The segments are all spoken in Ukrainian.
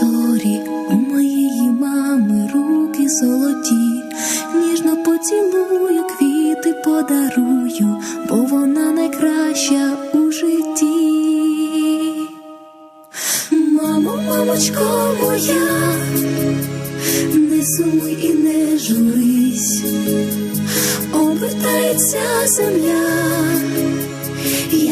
зорі, у моєї мами руки золоті, ніжно поцілую, квіти подарую, бо вона найкраща у житті. Мамо, мамочко моя, не сумуй і не журись, обертається земля,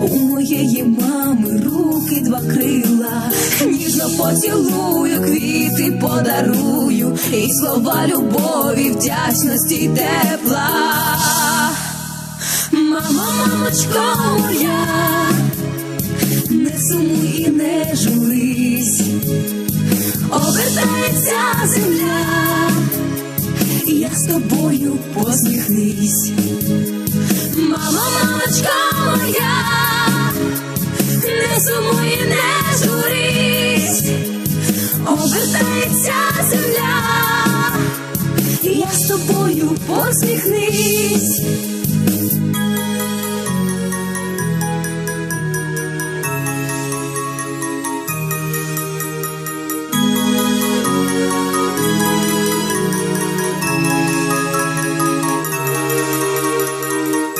У моєї мами руки два крила, ніжно поцілую, квіти подарую, і слова любові, вдячності тепла. Мама, мамочко моя, не сумуй і не журись, обертається земля я з тобою посміхнись. Мамо, мамочка обертається земля, і я з тобою посміхнись.